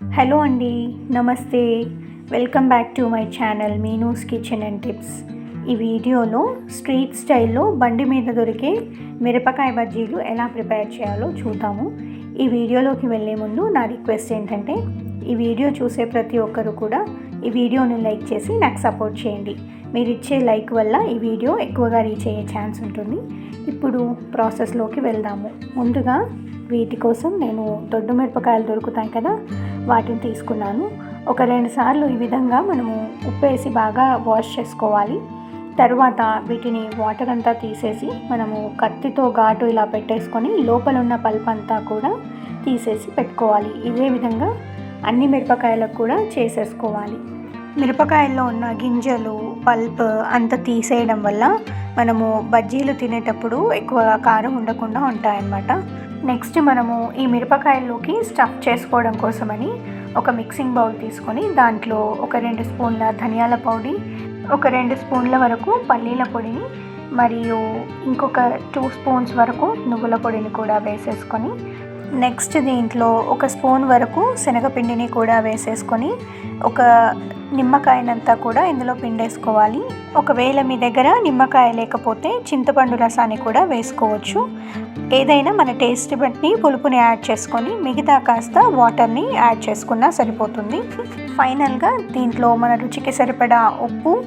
Hello అండి నమస్తే. Welcome back to my channel Meenu's kitchen and tips. ఈ వీడియోలో స్ట్రీట్ స్టైల్లో బండి మీద దొరికే మిరపకాయ బజ్జీలు ఎలా ప్రిపేర్ చేయాలో చూద్దాము. ఈ వీడియోలోకి వెళ్ళే ముందు నా రిక్వెస్ట్ ఏంటంటే ఈ వీడియో చూసే ప్రతి ఒక్కరు కూడా ఈ వీడియోని లైక్ చేసి నాకు సపోర్ట్ చేయండి. మీరు ఇచ్చే లైక్ వల్ల ఈ వీడియో ఎక్కువగా రీచ్ అయ్యే ఛాన్స్ ఉంటుంది. ఇప్పుడు ప్రాసెస్లోకి వెళ్దాము. ముందుగా వీటి కోసం నేను దొడ్డు మిరపకాయలు దొరుకుతాయి కదా వాటిని తీసుకున్నాను. ఒక రెండు సార్లు ఈ విధంగా మనము ఉప్పు వేసి బాగా వాష్ చేసుకోవాలి. తర్వాత వీటిని వాటర్ అంతా తీసేసి మనము కత్తితో ఘాటు ఇలా పెట్టేసుకొని లోపల ఉన్న పల్ప్ అంతా కూడా తీసేసి పెట్టుకోవాలి. ఇదే విధంగా అన్ని మిరపకాయలకు కూడా చేసేసుకోవాలి. మిరపకాయల్లో ఉన్న గింజలు పల్ప్ అంత తీసేయడం వల్ల మనము బజ్జీలు తినేటప్పుడు ఎక్కువ కారం ఉండకుండా ఉంటాయన్నమాట. నెక్స్ట్ మనము ఈ మిరపకాయల్లోకి స్టఫ్ చేసుకోవడం కోసమని ఒక మిక్సింగ్ బౌల్ తీసుకొని దాంట్లో ఒక రెండు స్పూన్ల ధనియాల పొడి ఒక రెండు స్పూన్ల వరకు పల్లీల పొడిని మరియు ఇంకొక టూ స్పూన్స్ వరకు నువ్వుల పొడిని కూడా వేసేసుకొని నెక్స్ట్ దీంట్లో ఒక స్పూన్ వరకు శనగపిండిని కూడా వేసేసుకొని ఒక నిమ్మకాయనంతా కూడా ఇందులో పిండేసుకోవాలి. ఒకవేళ మీ దగ్గర నిమ్మకాయ లేకపోతే చింతపండు రసాన్ని కూడా వేసుకోవచ్చు. ఏదైనా మన టేస్ట్ బట్టి పులుపుని యాడ్ చేసుకొని మిగతా కాస్త వాటర్ని యాడ్ చేసుకున్నా సరిపోతుంది. ఫైనల్గా దీంట్లో మన రుచికి సరిపడా ఉప్పు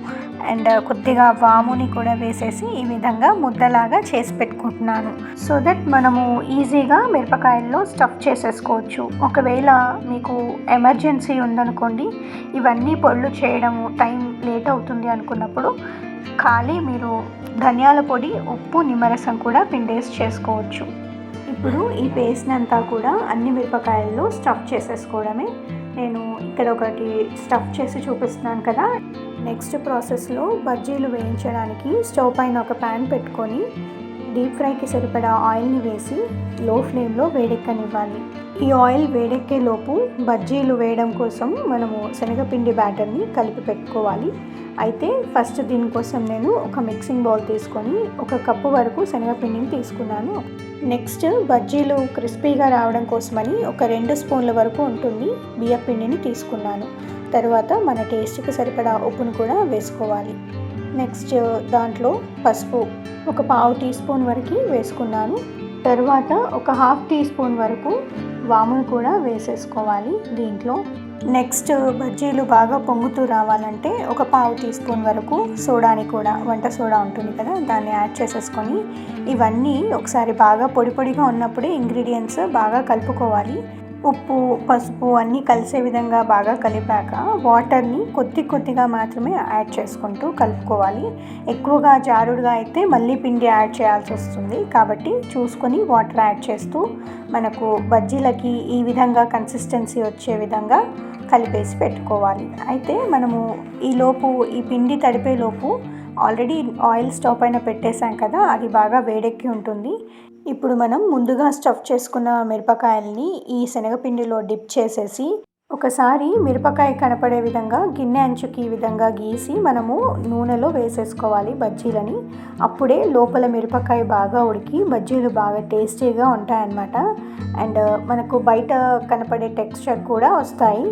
అండ్ కొద్దిగా వాముని కూడా వేసేసి ఈ విధంగా ముద్దలాగా చేసి అనుకుంటున్నాను. సో దట్ మనము ఈజీగా మిరపకాయల్లో స్టఫ్ చేసేసుకోవచ్చు. ఒకవేళ మీకు ఎమర్జెన్సీ ఉందనుకోండి ఇవన్నీ పొళ్ళు చేయడము టైం లేట్ అవుతుంది అనుకున్నప్పుడు ఖాళీ మీరు ధనియాల పొడి ఉప్పు నిమ్మరసం కూడా పిండేసి చేసుకోవచ్చు. ఇప్పుడు ఈ పేస్ట్ అంతా కూడా అన్ని మిరపకాయల్లో స్టఫ్ చేసేసుకోవడమే. నేను ఇక్కడ ఒకటి స్టఫ్ చేసి చూపిస్తున్నాను కదా. నెక్స్ట్ ప్రాసెస్లో బజ్జీలు వేయించడానికి స్టవ్ పైన ఒక ప్యాన్ పెట్టుకొని డీప్ ఫ్రైకి సరిపడా ఆయిల్ని వేసి లో ఫ్లేమ్లో వేడెక్కనివ్వాలి. ఈ ఆయిల్ వేడెక్కే లోపు బజ్జీలు వేయడం కోసం మనము శనగపిండి బ్యాటర్ని కలిపి పెట్టుకోవాలి. అయితే ఫస్ట్ దీనికోసం నేను ఒక మిక్సింగ్ బౌల్ తీసుకొని ఒక కప్పు వరకు శనగపిండిని తీసుకున్నాను. నెక్స్ట్ బజ్జీలు క్రిస్పీగా రావడం కోసమని ఒక రెండు స్పూన్ల వరకు ఉంటుంది బియ్యపిండిని తీసుకున్నాను. తర్వాత మన టేస్ట్కి సరిపడా ఉప్పును కూడా వేసుకోవాలి. నెక్స్ట్ దాంట్లో పసుపు ఒక పావు టీ స్పూన్ వరకు వేసుకున్నాను. తర్వాత ఒక హాఫ్ టీ స్పూన్ వరకు వామును కూడా వేసేసుకోవాలి దీంట్లో. నెక్స్ట్ బజ్జీలు బాగా పొంగుతూ రావాలంటే ఒక పావు టీ స్పూన్ వరకు సోడాని కూడా వంట సోడా ఉంటుంది కదా దాన్ని యాడ్ చేసేసుకొని ఇవన్నీ ఒకసారి బాగా పొడి పొడిగా ఉన్నప్పుడే ఇంగ్రీడియంట్స్ బాగా కలుపుకోవాలి. ఉప్పు పసుపు అన్నీ కలిసే విధంగా బాగా కలిపాక వాటర్ని కొద్ది కొద్దిగా మాత్రమే యాడ్ చేసుకుంటూ కలుపుకోవాలి. ఎక్కువగా జారుడుగా అయితే మళ్ళీ పిండి యాడ్ చేయాల్సి వస్తుంది. కాబట్టి చూసుకొని వాటర్ యాడ్ చేస్తూ మనకు బజ్జీలకి ఈ విధంగా కన్సిస్టెన్సీ వచ్చే విధంగా కలిపేసి పెట్టుకోవాలి. అయితే మనము ఈలోపు ఈ పిండి తడిపేలోపు ఆల్రెడీ ఆయిల్ స్టవ్ పైన పెట్టేశాం కదా అది బాగా వేడెక్కి ఉంటుంది. ఇప్పుడు మనం ముందుగా స్టఫ్ చేసుకున్న మిరపకాయల్ని ఈ శనగపిండిలో డిప్ చేసేసి ఒకసారి మిరపకాయ కనపడే విధంగా గిన్నె అంచుకి ఈ విధంగా గీసి మనము నూనెలో వేసేసుకోవాలి బజ్జీలని. అప్పుడే లోపల మిరపకాయ బాగా ఉడికి బజ్జీలు బాగా టేస్టీగా ఉంటాయన్నమాట. అండ్ మనకు బయట కనపడే టెక్స్చర్ కూడా వస్తాయి.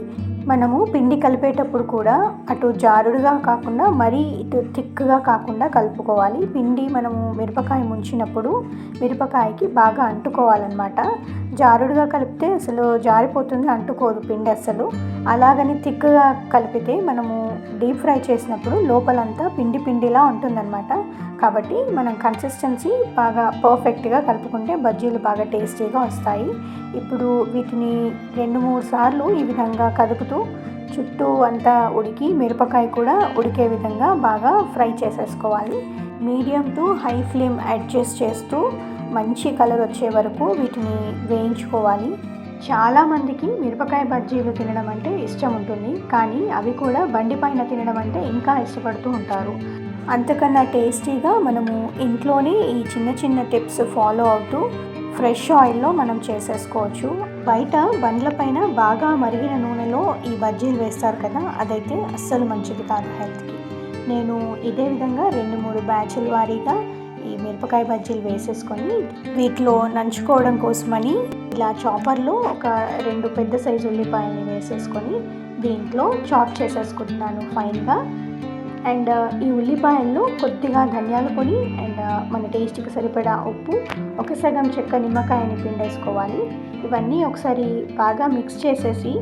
మనము పిండి కలిపేటప్పుడు కూడా అటు జారుడుగా కాకుండా మరీ ఇటు థిక్గా కాకుండా కలుపుకోవాలి. పిండి మనము మిరపకాయ ముంచినప్పుడు మిరపకాయకి బాగా అంటుకోవాలన్నమాట. జారుడుగా కలిపితే అసలు జారిపోతుంది అంటుకోదు పిండి అసలు. అలాగని థిక్గా కలిపితే మనము డీప్ ఫ్రై చేసినప్పుడు లోపలంతా పిండి పిండిలా ఉంటుందన్నమాట. కాబట్టి మనం కన్సిస్టెన్సీ బాగా పర్ఫెక్ట్గా కలుపుకుంటే బజ్జీలు బాగా టేస్టీగా వస్తాయి. ఇప్పుడు వీటిని రెండు మూడు సార్లు ఈ విధంగా కదుపుతూ చుట్టూ అంతా ఉడికి మిరపకాయ కూడా ఉడికే విధంగా బాగా ఫ్రై చేసేసుకోవాలి. Medium to high flame adjust చేస్తూ మంచి కలర్ వచ్చే వరకు వీటిని వేయించుకోవాలి. చాలామందికి మిరపకాయ బజ్జీలు తినడం అంటే ఇష్టం ఉంటుంది. కానీ అవి కూడా బండి పైన తినడం అంటే ఇంకా ఇష్టపడుతూ ఉంటారు. అంతకన్నా టేస్టీగా మనము ఇంట్లోనే ఈ చిన్న చిన్న టిప్స్ ఫాలో అవుతూ ఫ్రెష్ ఆయిల్లో మనం చేసేసుకోవచ్చు. బయట బండ్ల పైన బాగా మరిగిన నూనెలో ఈ బజ్జీలు వేస్తారు కదా అదైతే అస్సలు మంచిది కాదు హెల్త్కి. నేను ఇదే విధంగా రెండు మూడు బ్యాచ్ల వారీగా ఈ మిరపకాయ బజ్జీలు వేసేసుకొని వీటిలో నంచుకోవడం కోసమని ఇలా చాపర్లో ఒక రెండు పెద్ద సైజు ఉల్లిపాయల్ని వేసేసుకొని దీంట్లో చాప్ చేసేసుకుంటున్నాను ఫైన్గా. అండ్ ఈ ఉల్లిపాయల్లో కొద్దిగా ధనియాల పొడి అండ్ మన టేస్ట్కి సరిపడా ఉప్పు ఒక సగం చెక్క నిమ్మకాయని పిండేసుకోవాలి. ఇవన్నీ ఒకసారి బాగా మిక్స్ చేసేసి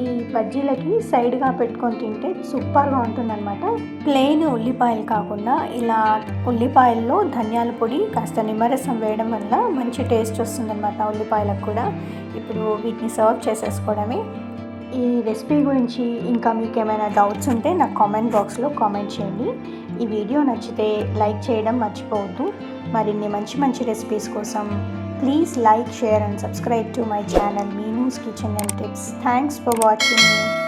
ఈ బజ్జీలకి సైడ్గా పెట్టుకొని తింటే సూపర్గా ఉంటుందన్నమాట. ప్లెయిన్ ఉల్లిపాయలు కాకుండా ఇలా ఉల్లిపాయల్లో ధనియాల పొడి కాస్త నిమ్మరసం వేయడం వల్ల మంచి టేస్ట్ వస్తుందన్నమాట ఉల్లిపాయలకు కూడా. ఇప్పుడు వీటిని సర్వ్ చేసేసుకోవడమే. ఈ రెసిపీ గురించి ఇంకా మీకు ఏమైనా డౌట్స్ ఉంటే నాకు కామెంట్ బాక్స్లో కామెంట్ చేయండి. ఈ వీడియో నచ్చితే లైక్ చేయడం మర్చిపోవద్దు. మరిన్ని మంచి మంచి రెసిపీస్ కోసం please like share and subscribe to my channel Meenu's kitchen and tips. Thanks for watching.